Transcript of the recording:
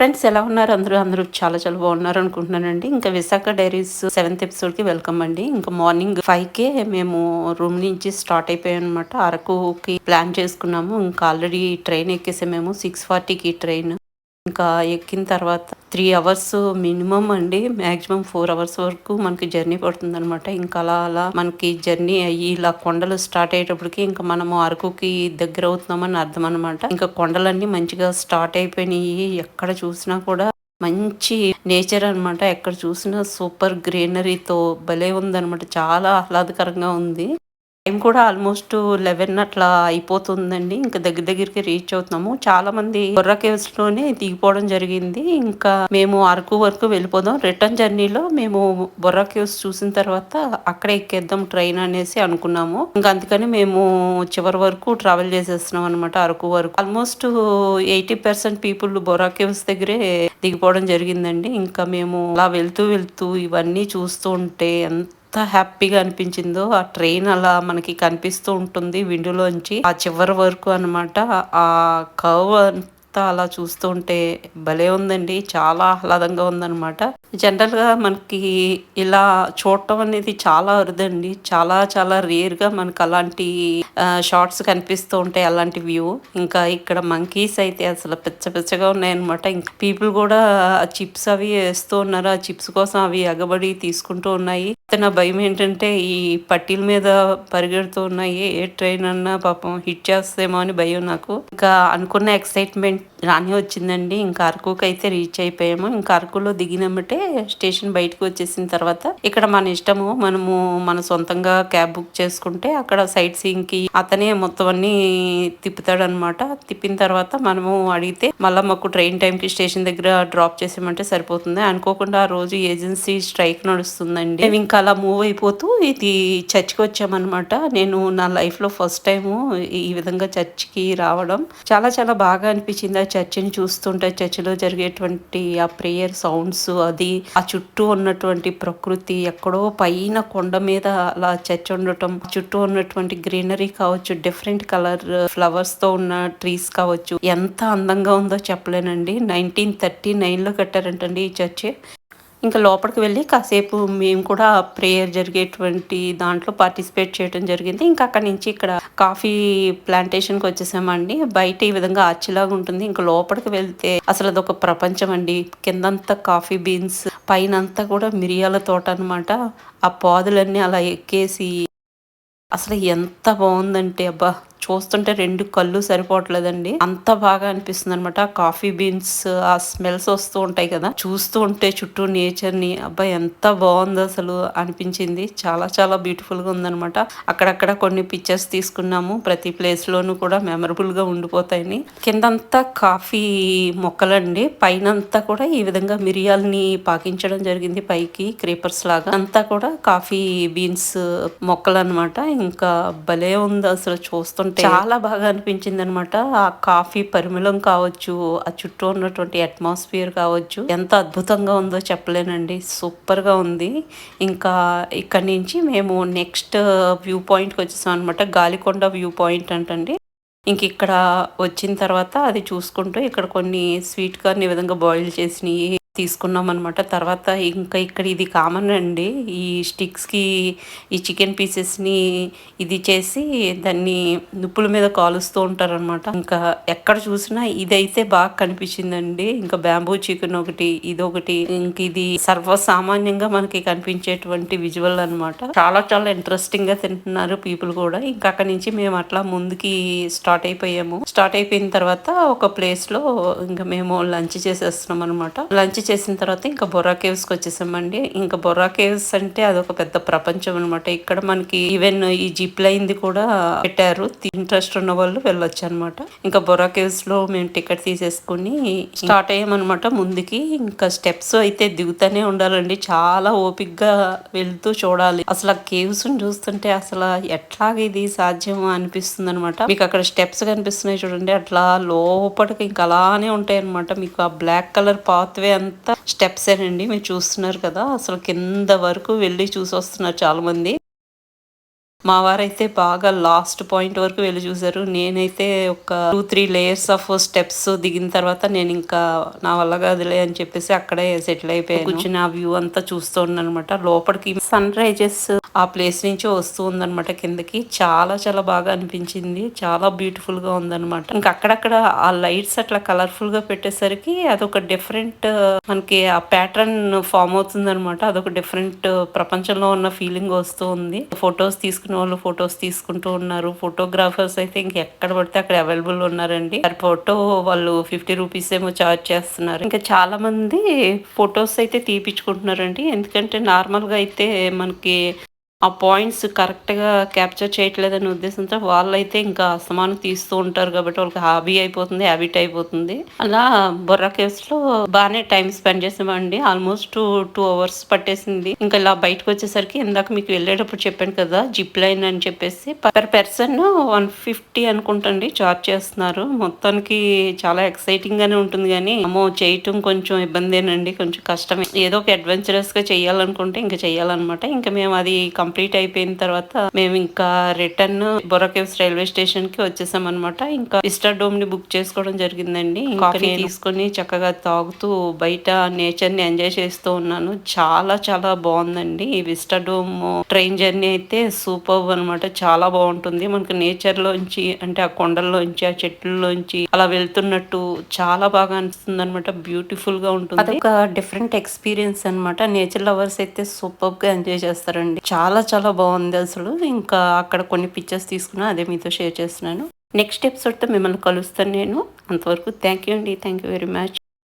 Friends ఎలా ఉన్నారు? అందరూ అందరూ చాలా చాలా బాగున్నారు అనుకుంటున్నానండి. ఇంకా విశాఖ డైరీస్ సెవెంత్ ఎపిసోడ్కి వెల్కమ్ అండి. ఇంకా మార్నింగ్ ఫైవ్ కే మేము రూమ్ నుంచి స్టార్ట్ అయిపోయాం అనమాట అరకుకి ప్లాన్ చేసుకున్నాము. ఇంకా ఆల్రెడీ ట్రైన్ ఎక్కేసే మేము. సిక్స్ ఫార్టీకి ట్రైన్. ఇంకా ఎక్కిన తర్వాత త్రీ అవర్స్ మినిమం అండి. మాక్సిమం ఫోర్ అవర్స్ వరకు మనకి జర్నీ పడుతుంది అనమాట ఇంకా అలా అలా మనకి జర్నీ అయ్యి ఇలా కొండలు స్టార్ట్ అయ్యేటప్పటికి ఇంకా మనము అరకుకి దగ్గర అవుతున్నామని అర్థం అనమాట ఇంకా కొండలన్నీ మంచిగా స్టార్ట్ అయిపోయినాయి. ఎక్కడ చూసినా కూడా మంచి నేచర్ అనమాట ఎక్కడ చూసినా సూపర్ గ్రీనరీతో భలే ఉందనమాట చాలా ఆహ్లాదకరంగా ఉంది. టైం కూడా ఆల్మోస్ట్ లెవెన్ అట్లా అయిపోతుందండి. ఇంకా దగ్గర దగ్గరికి రీచ్ అవుతున్నాము. చాలా మంది బొర్రా కేవ్స్లోనే దిగిపోవడం జరిగింది. ఇంకా మేము అరకు వరకు వెళ్ళిపోదాం. రిటర్న్ జర్నీలో మేము బొర్రా కేవ్స్ చూసిన తర్వాత అక్కడే ఎక్కేద్దాం ట్రైన్ అనేసి అనుకున్నాము. ఇంకా అందుకని మేము చివరి వరకు ట్రావెల్ చేసేస్తున్నాం అనమాట అరకు వరకు. Almost eighty percent people Borra caves దగ్గరే దిగిపోవడం జరిగిందండి. ఇంకా మేము అలా వెళ్తూ వెళ్తూ ఇవన్నీ చూస్తూ ఉంటే ఎంత ఎంత హ్యాపీగా అనిపించిందో ఆ ట్రైన్ అలా మనకి కనిపిస్తూ ఉంటుంది విండోలోంచి ఆ చివరి వరకు అనమాట ఆ కవ్ అంతా అలా చూస్తూ ఉంటే భలే ఉందండి చాలా ఆహ్లాదంగా ఉందన్నమాట. జనరల్గా మనకి ఇలా చూడటం అనేది చాలా అరుదండి చాలా చాలా రేర్గా మనకు అలాంటి షార్ట్స్ కనిపిస్తూ ఉంటాయి అలాంటి వ్యూ. ఇంకా ఇక్కడ మంకీస్ అయితే అసలు పిచ్చ పిచ్చగా ఉన్నాయన్నమాట. ఇంకా పీపుల్ కూడా చిప్స్ అవి వేస్తూ ఉన్నారు ఆ చిప్స్ కోసం అవి ఎగబడి తీసుకుంటూ ఉన్నాయి. నా భయం ఏంటంటే ఈ పట్టీల మీద పరిగెడుతూ ఉన్నాయి ఏ ట్రైన్ అన్నా పాపం హిట్ చేస్తేమో అని భయం నాకు. ఇంకా అనుకున్న ఎక్సైట్మెంట్ రాని వచ్చిందండి. ఇంకా అరకుకి అయితే రీచ్ అయిపోయాము. ఇంకా అరకులో దిగినమ్మటే స్టేషన్ బయటకు వచ్చేసిన తర్వాత ఇక్కడ మన ఇష్టము మనము మన సొంతంగా క్యాబ్ బుక్ చేసుకుంటే అక్కడ సైట్ సీయింగ్కి అతనే మొత్తం అన్ని తిప్పుతాడు అనమాట తిప్పిన తర్వాత మనము అడిగితే మళ్ళీ మాకు ట్రైన్ టైం కి స్టేషన్ దగ్గర డ్రాప్ చేసామంటే సరిపోతుంది. అనుకోకుండా ఆ రోజు ఏజెన్సీ స్ట్రైక్ నడుస్తుందండి. మేము ఇంకా అలా మూవ్ అయిపోతూ ఇది చర్చ్కి వచ్చామన్నమాట. నేను నా లైఫ్లో ఫస్ట్ టైం ఈ విధంగా చర్చ్కి రావడం చాలా చాలా బాగా అనిపించింది. చర్చిని చూస్తుంటే చర్చిలో జరిగేటువంటి ఆ ప్రేయర్ సౌండ్స్ అది ఆ చుట్టూ ఉన్నటువంటి ప్రకృతి ఎక్కడో పైన కొండ మీద అలా చర్చ్ ఉండటం చుట్టూ ఉన్నటువంటి గ్రీనరీ కావచ్చు డిఫరెంట్ కలర్ ఫ్లవర్స్తో ఉన్న ట్రీస్ కావచ్చు ఎంత అందంగా ఉందో చెప్పలేనండి. నైన్టీన్ థర్టీ నైన్లో కట్టారంటండి ఈ చర్చి. ఇంకా లోపలికి వెళ్ళి కాసేపు మేము కూడా ప్రేయర్ జరిగేటువంటి దాంట్లో పార్టిసిపేట్ చేయడం జరిగింది. ఇంకా అక్కడి నుంచి ఇక్కడ కాఫీ ప్లాంటేషన్కి వచ్చేసామండి. బయట ఈ విధంగా ఆర్చిలాగా ఉంటుంది. ఇంకా లోపలికి వెళ్తే అసలు అదొక ప్రపంచం అండి. కిందంతా కాఫీ బీన్స్ పైన అంతా కూడా మిరియాల తోట అనమాట ఆ పాదులన్నీ అలా ఎక్కేసి అసలు ఎంత బాగుందంటే అబ్బా! చూస్తుంటే రెండు కళ్ళు సరిపోవట్లేదండి. అంత బాగా అనిపిస్తుంది అనమాట కాఫీ బీన్స్ ఆ స్మెల్స్ వస్తూ ఉంటాయి కదా. చూస్తూ ఉంటే చుట్టూ నేచర్ని అబ్బాయి ఎంత బాగుందో అసలు అనిపించింది. చాలా చాలా బ్యూటిఫుల్గా ఉందనమాట అక్కడక్కడ కొన్ని పిక్చర్స్ తీసుకున్నాము. ప్రతి ప్లేస్ లోనూ కూడా మెమరబుల్గా ఉండిపోతాయని. కిందంతా కాఫీ మొక్కలండి. పైన అంతా కూడా ఈ విధంగా మిరియాలని పాకించడం జరిగింది పైకి క్రీపర్స్ లాగా. అంతా కూడా కాఫీ బీన్స్ మొక్కలు అనమాట ఇంకా భలే ఉంది అసలు చూస్తుంటే. చాలా బాగా అనిపించింది అనమాట ఆ కాఫీ పరిమళం కావచ్చు ఆ చుట్టూ ఉన్నటువంటి అట్మాస్ఫియర్ కావచ్చు ఎంత అద్భుతంగా ఉందో చెప్పలేనండి. సూపర్గా ఉంది. ఇంకా ఇక్కడ నుంచి మేము నెక్స్ట్ వ్యూ పాయింట్కి వచ్చేసాం అనమాట. గాలికొండ వ్యూ పాయింట్ అంటండి. ఇంక ఇక్కడ వచ్చిన తర్వాత అది చూసుకుంటూ ఇక్కడ కొన్ని స్వీట్ కార్న్ ఈ విధంగా బాయిల్ చేసినవి తీసుకున్నాం అనమాట తర్వాత ఇంకా ఇక్కడ ఇది కామన్ అండి. ఈ స్టిక్స్కి ఈ చికెన్ పీసెస్ని ఇది చేసి దాన్ని నిప్పుల మీద కాలుస్తూ ఉంటారనమాట ఇంకా ఎక్కడ చూసినా ఇదైతే బాగా కనిపించిందండి. ఇంకా బ్యాంబూ చికెన్ ఒకటి ఇదొకటి. ఇంక ఇది సర్వసామాన్యంగా మనకి కనిపించేటువంటి విజువల్ అనమాట చాలా చాలా ఇంట్రెస్టింగ్గా తింటున్నారు పీపుల్ కూడా. ఇంకా అక్కడ నుంచి మేము అట్లా ముందుకి స్టార్ట్ అయిపోయాము. స్టార్ట్ అయిపోయిన తర్వాత ఒక ప్లేస్లో ఇంకా మేము లంచ్ చేసేస్తున్నాం అనమాట లంచ్ చేసిన తర్వాత ఇంకా బొర్రా కేవ్స్కి వచ్చేసామండి. ఇంకా బొర్రా కేవ్స్ అంటే అదొక పెద్ద ప్రపంచం అనమాట ఇక్కడ మనకి ఈవెన్ ఈ జిప్ లైన్ కూడా పెట్టారు. ఇంట్రెస్ట్ ఉన్న వాళ్ళు వెళ్ళొచ్చు అనమాట ఇంకా బొర్రా కేవ్స్లో మేము టికెట్ తీసేసుకుని స్టార్ట్ అయ్యామన్నమాట ముందుకి. ఇంకా స్టెప్స్ అయితే దిగుతానే ఉండాలండి. చాలా ఓపిక్గా వెళ్తూ చూడాలి. అసలు ఆ కేవ్స్ చూస్తుంటే అసలు ఎట్లాగ ఇది సాధ్యం అనిపిస్తుంది అనమాట మీకు అక్కడ స్టెప్స్ కనిపిస్తున్నాయి చూడండి. అట్లా లోపలికి ఇంకా అలానే ఉంటాయి అనమాట మీకు ఆ బ్లాక్ కలర్ పాత్వే అంత అంతా స్టెప్సేనండి మీరు చూస్తున్నారు కదా. అసలు కింద వరకు వెళ్ళి చూసి వస్తున్నారు చాలా మంది మా వారైతే బాగా లాస్ట్ పాయింట్ వరకు వెళ్ళి చూసారు నేనైతే ఒక two three layers of steps దిగిన తర్వాత నేను ఇంకా నా వల్ల కాదులే అని చెప్పేసి అక్కడే సెటిల్ అయిపోయాను. కూర్చుని ఆ వ్యూ అంతా చూస్తూ అనమాట లోపలికి సన్ రైజెస్ ఆ ప్లేస్ నుంచి వస్తూ ఉందన్నమాట కిందకి. చాలా చాలా బాగా అనిపించింది. చాలా బ్యూటిఫుల్గా ఉందనమాట ఇంకా అక్కడక్కడ ఆ లైట్స్ అట్లా కలర్ఫుల్గా పెట్టేసరికి అదొక డిఫరెంట్ మనకి ఆ ప్యాటర్న్ ఫామ్ అవుతుంది అనమాట అదొక డిఫరెంట్ ప్రపంచంలో ఉన్న ఫీలింగ్ వస్తూ ఉంది. ఫొటోస్ తీసుకుని తీసుకున్న వాళ్ళు ఫొటోస్ తీసుకుంటూ ఉన్నారు. ఫోటోగ్రాఫర్స్ అయితే ఇంక ఎక్కడ పడితే అక్కడ అవైలబుల్ ఉన్నారండి. ఫోటో వాళ్ళు ఫిఫ్టీ రూపీస్ ఏమో చార్జ్ చేస్తున్నారు. ఇంకా చాలా మంది ఫొటోస్ అయితే తీపించుకుంటున్నారండి ఎందుకంటే నార్మల్గా అయితే మనకి ఆ పాయింట్స్ కరెక్ట్గా క్యాప్చర్ చేయట్లేదనే ఉద్దేశంతో వాళ్ళైతే ఇంకా అసమానం తీస్తూ ఉంటారు కాబట్టి వాళ్ళకి హాబీ అయిపోతుంది హ్యాబిట్ అయిపోతుంది. అలా బొర్రా కేవ్స్లో బాగానే టైం స్పెండ్ చేసామండి ఆల్మోస్ట్ టూ టూ అవర్స్ పట్టేసింది. ఇంకా ఇలా బయటకు వచ్చేసరికి ఇందాక మీకు వెళ్ళేటప్పుడు చెప్పాను కదా జిప్ లైన్ అని చెప్పేసి. పర్ పర్సన్ వన్ ఫిఫ్టీ అనుకుంటండి చార్జ్ చేస్తున్నారు. మొత్తానికి చాలా ఎక్సైటింగ్ గానే ఉంటుంది కానీ అమ్మో చేయటం కొంచెం ఇబ్బందేనండి. కొంచెం కష్టమే. ఏదో ఒక అడ్వెంచరస్గా చేయాలనుకుంటే ఇంకా చేయాలన్నమాట. ఇంకా మేము అది కంప్లీట్ అయిపోయిన తర్వాత మేము ఇంకా రిటర్న్ బొరకేవ్స్ రైల్వే స్టేషన్కి వచ్చేసాం అనమాట ఇంకా విస్టర్ డోమ్ని బుక్ చేసుకోవడం జరిగిందండి. కాఫీ తీసుకొని చక్కగా తాగుతూ బయట నేచర్ని ఎంజాయ్ చేస్తూ ఉన్నాను. చాలా చాలా బాగుందండి. ఈ విస్టర్ డోమ్ ట్రైన్ జర్నీ అయితే సూపర్ అనమాట చాలా బాగుంటుంది. మనకి నేచర్ లోంచి అంటే ఆ కొండల్లోంచి ఆ చెట్లలోంచి అలా వెళ్తున్నట్టు చాలా బాగా అనిపిస్తుంది అనమాట బ్యూటిఫుల్గా ఉంటుంది. అదొక డిఫరెంట్ ఎక్స్పీరియన్స్ అనమాట నేచర్ లవర్స్ అయితే సూపర్గా ఎంజాయ్ చేస్తారండి. చాలా చాలా చాలా బాగుంది అసలు. ఇంకా అక్కడ కొన్ని పిక్చర్స్ తీసుకున్నా అదే మీతో షేర్ చేస్తున్నాను. నెక్స్ట్ ఎపిసోడ్తో మిమ్మల్ని కలుస్తాను నేను. అంతవరకు థ్యాంక్ యూ అండి. Thank you very much